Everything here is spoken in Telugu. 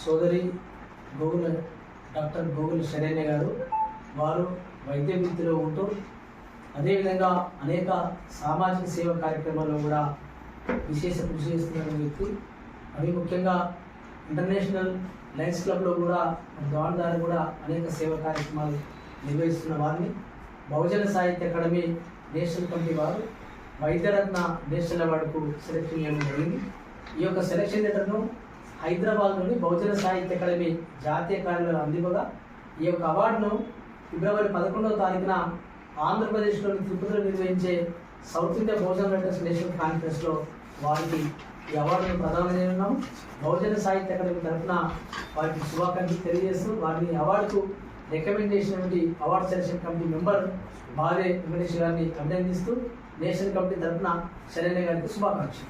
సోదరి గోగుల డాక్టర్ గోగుల శరణ్య గారు వారు వైద్య వృత్తిలో ఉంటూ అదేవిధంగా అనేక సామాజిక సేవ కార్యక్రమాల్లో కూడా విశేష కృషి చేస్తున్న వ్యక్తి. అవి ముఖ్యంగా ఇంటర్నేషనల్ లయన్స్ క్లబ్లో కూడా దాని ద్వారా కూడా అనేక సేవా కార్యక్రమాలు నిర్వహిస్తున్న వారిని. బహుజన సాహిత్య అకాడమీ నేషనల్ కమిటీ వారు వైద్యరత్న నేషనల్ అవార్డుకు సెలెక్షన్ చేయడం జరిగింది. ఈ యొక్క సెలక్షన్ లెటర్ను హైదరాబాద్లోని బహుజన సాహిత్య అకాడమీ జాతీయ కార్యాలయం అందివ్వగా ఈ యొక్క అవార్డును ఫిబ్రవరి పదకొండవ తారీఖున ఆంధ్రప్రదేశ్లోని తిరుపతిలో నిర్వహించే south India Bahujan writers national కాన్ఫరెన్స్లో వారికి ఈ అవార్డును ప్రదానం చేయనున్నాము. బహుజన సాహిత్య అకాడమీ తరఫున వారికి శుభాకాంక్షలు తెలియజేస్తూ వారిని అవార్డుకు రికమెండ్ చేసినటువంటి అవార్డు సెలక్షన్ కమిటీ మెంబర్ భార్య వెంకటేష్ గారిని అభినందిస్తూ నేషనల్ కమిటీ తరఫున శరణ్య గారికి శుభాకాంక్షలు.